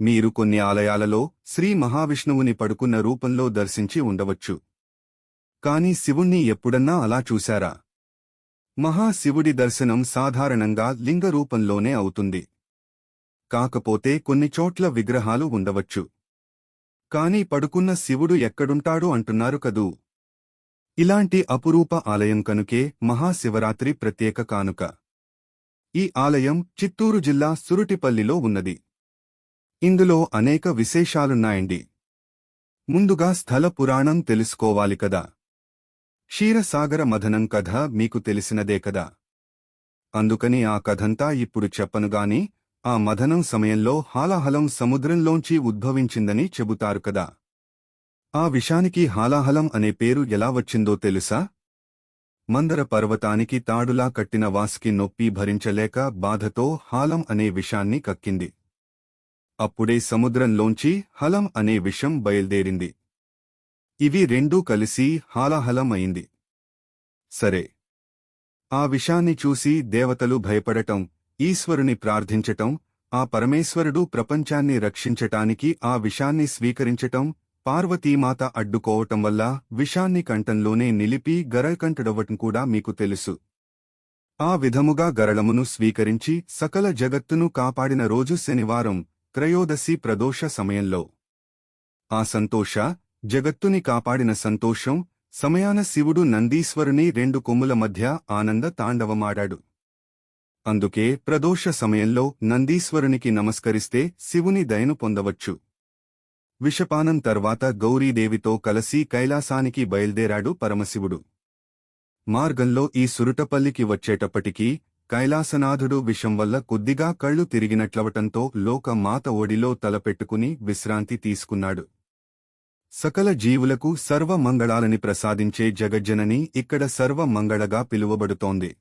మీరు కొన్ని ఆలయాలలో శ్రీ మహావిష్ణువుని పడుకున్న రూపంలో దర్శించి ఉండవచ్చు. కాని శివుణ్ణి ఎప్పుడన్నా అలా చూశారా? మహాశివుడి దర్శనం సాధారణంగా లింగ రూపంలోనే అవుతుంది. కాకపోతే కొన్ని చోట్ల విగ్రహాలు ఉండవచ్చు. కాని పడుకున్న శివుడు ఎక్కడుంటాడు అంటున్నారు కదూ? ఇలాంటి అపురూప ఆలయం కనుకే మహాశివరాత్రి ప్రత్యేక కానుక. ఈ ఆలయం చిత్తూరు జిల్లా సురుటిపల్లిలో ఉన్నది. ఇందులో అనేక విశేషాలున్నాయండి. ముందుగా స్థల పురాణం తెలుసుకోవాలి కదా. క్షీరసాగర మథనం కథ మీకు తెలిసినదే కదా. అందుకని ఆ కథంతా ఇప్పుడు చెప్పనుగాని ఆ మథనం సమయంలో హాలాహలం సముద్రంలోంచి ఉద్భవించిందని చెబుతారు కదా. ఆ విషానికి హాలాహలం అనే పేరు ఎలా వచ్చిందో తెలుసా? మందర పర్వతానికి తాడులా కట్టిన వాసుకి నొప్పి భరించలేక బాధతో హాలం అనే విషాన్ని కక్కింది. అప్పుడే సముద్రంలోంచి హలం అనే విషం బయల్దేరింది. ఇవి రెండూ కలిసి హాలాహలం అయింది సరే. ఆ విషాన్ని చూసి దేవతలు భయపడటం ఈశ్వరుని ప్రార్థించటం ఆ పరమేశ్వరుడు ప్రపంచాన్ని రక్షించటానికి ఆ విషాన్ని స్వీకరించటం పార్వతీమాత అడ్డుకోవటం వల్ల విషాన్ని కంఠంలోనే నిలిపి గరల్కంటడవ్వటం కూడా మీకు తెలుసు. ఆ విధముగా గరళమును స్వీకరించి సకల జగత్తును కాపాడిన రోజు శనివారం త్రయోదశి ప్రదోష సమయంలో. ఆ సంతోష జగత్తుని కాపాడిన సంతోషం సమయాన శివుడు నందీశ్వరుని రెండు కొమ్ముల మధ్య ఆనంద తాండవమాడాడు. అందుకే ప్రదోష సమయంలో నందీశ్వరునికి నమస్కరిస్తే శివుని దయను పొందవచ్చు. విషపానం తర్వాత గౌరీదేవితో కలసి కైలాసానికి బయల్దేరాడు పరమశివుడు. మార్గంలో ఈ సురుటపల్లికి వచ్చేటప్పటికీ కైలాసనాథుడు విషం వల్ల కొద్దిగా కళ్ళు తిరిగినట్లవటంతో లోక మాత ఒడిలో తలపెట్టుకుని విశ్రాంతి తీసుకున్నాడు. సకల జీవులకు సర్వమంగళాలని ప్రసాదించే జగజ్జనని ఇక్కడ సర్వమంగళగా పిలువబడుతోంది.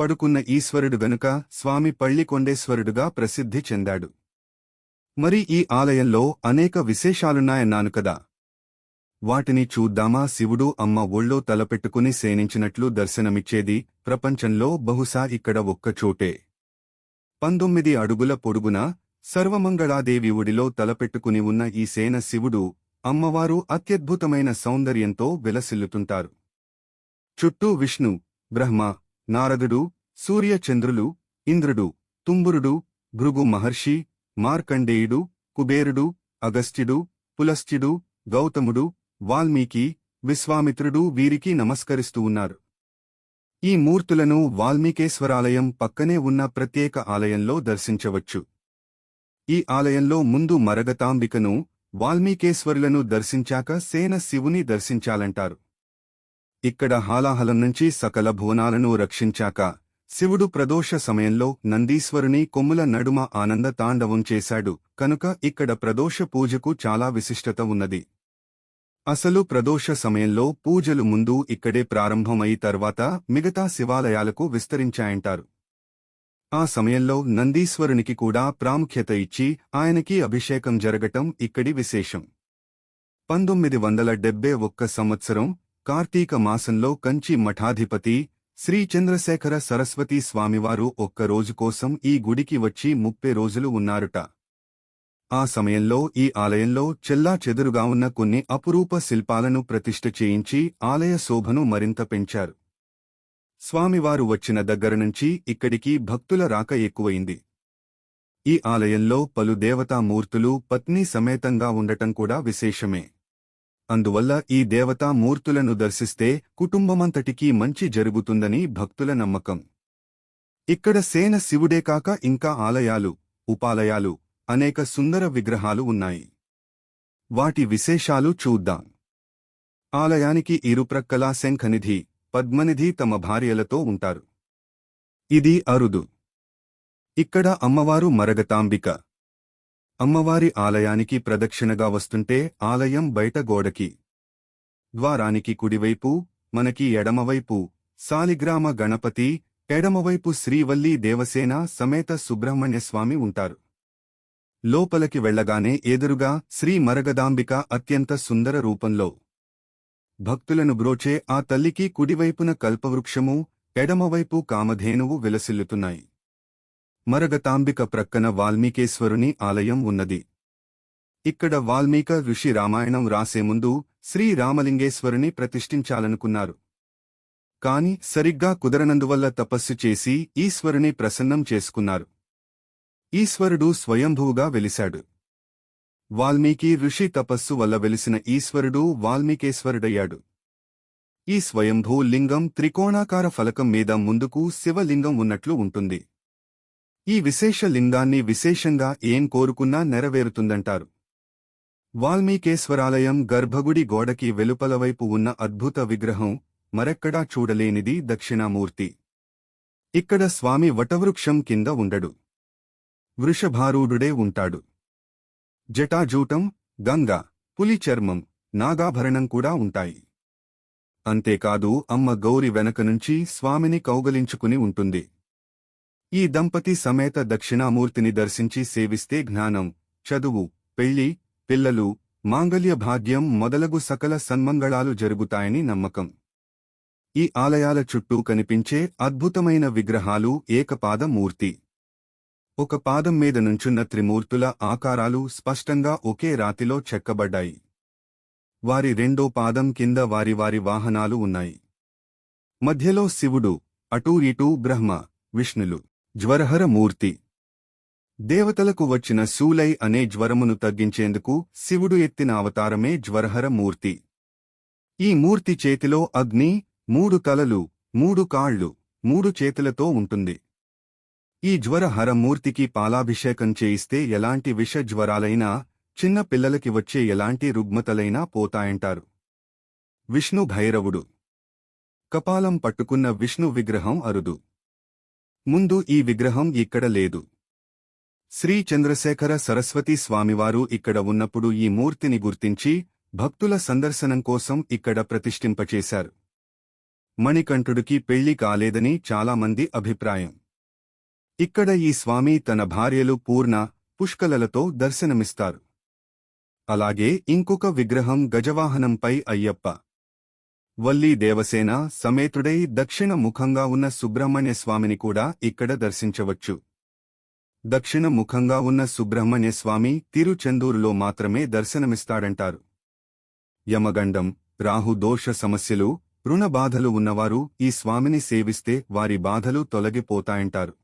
పడుకున్న ఈశ్వరుడు గనుక స్వామి పళ్ళికొండేశ్వరుడుగా ప్రసిద్ధి చెందాడు. మరి ఈ ఆలయంలో అనేక విశేషాలున్నాయన్నాను కదా. వాటిని చూద్దామా? శివుడు అమ్మ ఒళ్ళో తలపెట్టుకుని సేనించినట్లు దర్శనమిచ్చేది ప్రపంచంలో బహుశా ఇక్కడ ఒక్కచోటే పంతొమ్మిది అడుగుల పొడుగున సర్వమంగళాదేవి ఒడిలో తలపెట్టుకుని ఉన్న ఈ సేన శివుడు అమ్మవారు అత్యద్భుతమైన సౌందర్యంతో విలసిల్లుతుంటారు. చుట్టూ విష్ణు బ్రహ్మ నారదుడు సూర్యచంద్రులు ఇంద్రుడు తుంబురుడు భృగు మహర్షి మార్కండేయుడు కుబేరుడు అగస్త్యుడు పులస్త్యుడు గౌతముడు వాల్మీకి విశ్వామిత్రుడు వీరికి నమస్కరిస్తూ ఉన్నారు. ఈ మూర్తులను వాల్మీకేశ్వరాలయం పక్కనే ఉన్న ప్రత్యేక ఆలయంలో దర్శించవచ్చు. ఈ ఆలయంలో ముందు మరగతాంబికను వాల్మీకేశ్వరులను దర్శించాక సేన శివుని దర్శించాలంటారు. ఇక్కడ హాలాహలం నుంచి సకల భువనాలను రక్షించాక శివుడు ప్రదోష సమయంలో నందీశ్వరుని కొమ్ముల నడుమ ఆనంద తాండవం చేశాడు కనుక ఇక్కడ ప్రదోష పూజకు చాలా విశిష్టత ఉన్నది. అసలు ప్రదోష సమయంలో పూజలు ముందు ఇక్కడే ప్రారంభమై తర్వాత మిగతా శివాలయాలకు విస్తరించాయంటారు. ఆ సమయంలో నందీశ్వరునికి కూడా ప్రాముఖ్యత ఇచ్చి ఆయనకి అభిషేకం జరగటం ఇక్కడి విశేషం. పంతొమ్మిది వందల డెబ్బై ఒక్క సంవత్సరం కార్తీక మాసంలో కంచి మఠాధిపతి శ్రీ చంద్రశేఖర సరస్వతీ స్వామివారు ఒక్క రోజు కోసం ఈ గుడికి వచ్చి ముప్పై రోజులు ఉన్నారుట. ఆ సమయంలో ఈ ఆలయంలో చెల్లా చెదురుగా ఉన్న కొన్ని అపురూప శిల్పాలను ప్రతిష్ఠ చేయించి ఆలయ శోభను మరింత పెంచారు. స్వామివారు వచ్చిన దగ్గరనుంచి ఇక్కడికి భక్తుల రాక ఎక్కువైంది. ఈ ఆలయంలో పలు దేవతామూర్తులు పత్ని సమేతంగా ఉండటం కూడా విశేషమే. అందువల్ల ఈ దేవతామూర్తులను దర్శిస్తే కుటుంబమంతటికీ మంచి జరుగుతుందని భక్తుల నమ్మకం. ఇక్కడ సేన శివుడే కాక ఇంకా ఆలయాలు ఉపాలయాలు అనేక సుందర విగ్రహాలు ఉన్నాయి. వాటి విశేషాలు చూద్దాం. ఆలయానికి ఇరుప్రక్కలా శంఖనిధి పద్మనిధి తమ భార్యలతో ఉంటారు. ఇది అరుదు. ఇక్కడ అమ్మవారు మరగతాంబిక. అమ్మవారి ఆలయానికి ప్రదక్షిణగా వస్తుంటే ఆలయం బయట గోడకి ద్వారానికి కుడివైపు మనకి ఎడమవైపు సాలిగ్రామ గణపతి ఎడమవైపు శ్రీవల్లి దేవసేన సమేత సుబ్రహ్మణ్యస్వామి ఉంటారు. లోపలికి వెళ్ళగానే ఎదురుగా శ్రీ మరగదాంబిక అత్యంత సుందర రూపంలో భక్తులను బ్రోచే ఆ తల్లికి కుడివైపున కల్పవృక్షము ఎడమవైపు కామధేనువు విలసిల్లుతున్నాయి. మరగతాంబిక ప్రక్కన వాల్మీకేశ్వరుని ఆలయం ఉన్నది. ఇక్కడ వాల్మీక ఋషి రామాయణం రాసే ముందు శ్రీ రామలింగేశ్వరుని ప్రతిష్ఠించాలనుకున్నారు. కాని సరిగ్గా కుదరనందువల్ల తపస్సు చేసి ఈశ్వరుని ప్రసన్నం చేసుకున్నారు. ఈశ్వరుడు స్వయంభువుగా వెలిశాడు. వాల్మీకి ఋషి తపస్సు వల్ల వెలిసిన ఈశ్వరుడు వాల్మీకేశ్వరుడయ్యాడు. ఈ స్వయంభూ లింగం త్రికోణాకార ఫలకం మీద ముందుకు శివలింగం ఉన్నట్లు ఉంటుంది. ఈ విశేష లింగాన్ని విశేషంగా ఏం కోరుకున్నా నెరవేరుతుందంటారు. వాల్మీకేశ్వరాలయం గర్భగుడి గోడకి వెలుపల వైపు ఉన్న అద్భుత విగ్రహం మరెక్కడా చూడలేనిది దక్షిణామూర్తి. ఇక్కడ స్వామి వటవృక్షం కింద ఉండడు. వృషభారూఢుడే ఉంటాడు. జటాజూటం గంగ పులి చర్మం నాగాభరణం కూడా ఉంటాయి. అంతేకాదు అమ్మ గౌరి వెనక నుంచి స్వామిని కౌగలించుకుని ఉంటుంది. ఈ దంపతి సమేత దక్షిణామూర్తిని దర్శించి సేవిస్తే జ్ఞానం చదువు పెళ్ళి పిల్లలు మాంగల్య భాగ్యం మొదలగు సకల సన్మంగళాలు జరుగుతాయని నమ్మకం. ఈ ఆలయాల చుట్టూ కనిపించే అద్భుతమైన విగ్రహాలు ఏకపాద మూర్తి. ఒక పాదం మీద నుంచున్న త్రిమూర్తుల ఆకారాలు స్పష్టంగా ఒకే రాతిలో చెక్కబడ్డాయి. వారి రెండో పాదం కింద వారి వారి వాహనాలు ఉన్నాయి. మధ్యలో శివుడు అటూ ఇటూ బ్రహ్మ విష్ణులు జ్వరహర మూర్తి. దేవతలకు వచ్చిన శూలై అనే జ్వరమును తగ్గించేందుకు శివుడు ఎత్తిన అవతారమే జ్వరహర మూర్తి. ఈ మూర్తి చేతిలో అగ్ని మూడు తలలు మూడు కాళ్ళు మూడు చేతులతో ఉంటుంది. ఈ జ్వరహర మూర్తికి పాలాభిషేకం చేయిస్తే ఎలాంటి విష జ్వరాలైనా చిన్న పిల్లలకి వచ్చే ఎలాంటి రుగ్మతలైనా పోతాయంటారు. విష్ణు భైరవుడు. కపాలం పట్టుకున్న విష్ణు విగ్రహం అరుదు. ముందు ఈ విగ్రహం ఇక్కడ లేదు. శ్రీ చంద్రశేఖర సరస్వతి స్వామివారు ఇక్కడ ఉన్నప్పుడు ఈ మూర్తిని గుర్తించి భక్తుల సందర్శనం కోసం ఇక్కడ ప్రతిష్ఠింపచేశారు. మణికంఠుడికి పెళ్ళి కాలేదని చాలామంది అభిప్రాయం. ఇక్కడ ఈ స్వామి తన భార్యలు పూర్ణ పుష్కలలతో దర్శనమిస్తారు. అలాగే ఇంకొక విగ్రహం గజవాహనంపై అయ్యప్ప. వల్లీ దేవసేన సమేతుడై దక్షిణ ముఖంగా ఉన్న సుబ్రహ్మణ్య స్వామిని కూడా ఇక్కడ దర్శించవచ్చు. దక్షిణ ముఖంగా ఉన్న సుబ్రహ్మణ్య స్వామి తిరుచెందూరులో మాత్రమే దర్శనమిస్తాడంటారు. యమగండం రాహు దోష సమస్యలు రుణ బాధలు ఉన్నవారు ఈ స్వామిని సేవిస్తే వారి బాధలు తొలగిపోతాయంటారు.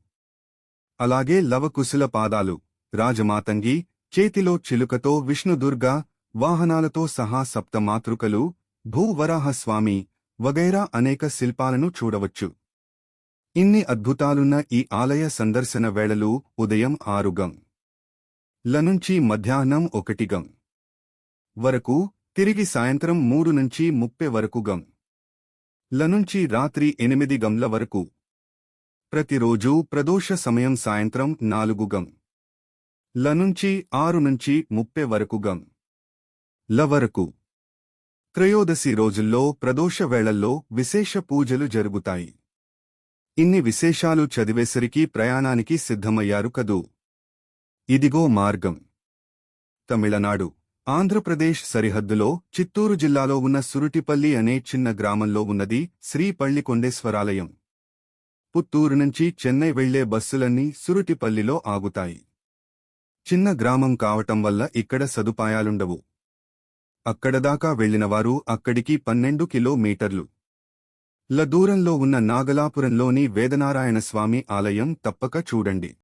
అలాగే లవకుశుల పాదాలు రాజమాతంగి చేతిలో చిలుకతో విష్ణుదుర్గా వాహనాలతో సహా సప్త మాతృకలు భూవరాహస్వామి వగైరా అనేక శిల్పాలను చూడవచ్చు. ఇన్ని అద్భుతాలున్న ఈ ఆలయ సందర్శన వేళలు ఉదయం ఆరుగం. లనుంచి మధ్యాహ్నం ఒకటిగం. వరకు తిరిగి సాయంత్రం మూడు నుంచి ముప్పై వరకు గం. లనుంచి రాత్రి ఎనిమిది గంల వరకు. ప్రతిరోజూ ప్రదోష సమయం సాయంత్రం నాలుగు గం. ల నుంచి ఆరు నుంచి ముప్పై వరకు గం. ల వరకు. త్రయోదశి రోజుల్లో ప్రదోష వేళల్లో విశేష పూజలు జరుగుతాయి. ఇన్ని విశేషాలు చదివేసరికి ప్రయాణానికి సిద్ధమయ్యారు కదూ. ఇదిగో మార్గం. తమిళనాడు. ఆంధ్రప్రదేశ్ సరిహద్దులో చిత్తూరు జిల్లాలో ఉన్న సురుటిపల్లి అనే చిన్న గ్రామంలో ఉన్నది శ్రీ పళ్ళికొండేశ్వరాలయం. పుత్తూరు నుంచి చెన్నై వెళ్ళే బస్సులన్నీ సురుటిపల్లిలో ఆగుతాయి. చిన్న గ్రామం కావటం వల్ల ఇక్కడ సదుపాయాలుండవు. అక్కడదాకా వెళ్ళినవారు అక్కడికి పన్నెండు కిలోమీటర్లు. ల దూరంలో ఉన్న నాగలాపురంలోని వేదనారాయణ స్వామి ఆలయం తప్పక చూడండి.